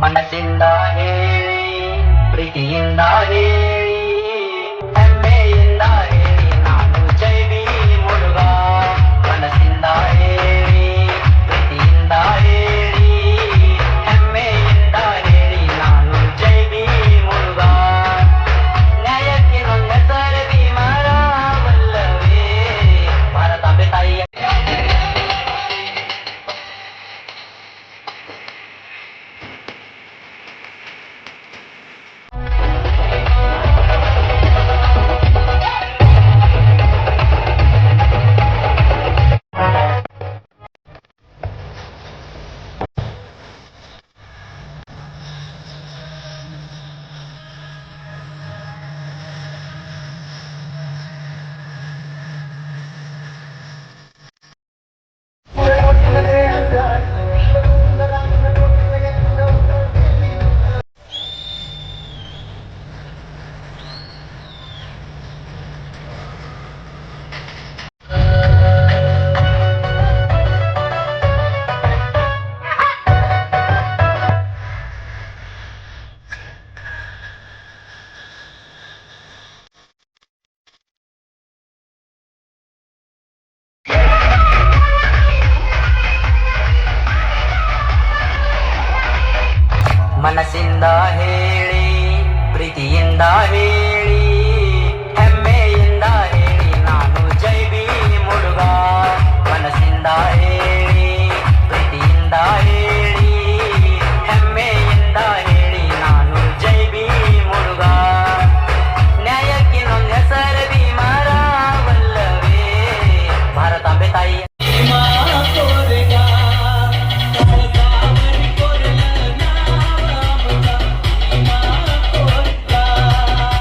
ಮನದಿಂದ ಹೇಳಿ ಪ್ರೀತಿಯಿಂದ ಹೇಳಿ. ಮನಸ್ಸಿಂದ ಹೇಳಿ ಪ್ರೀತಿಯಿಂದ ಹೇಳಿ.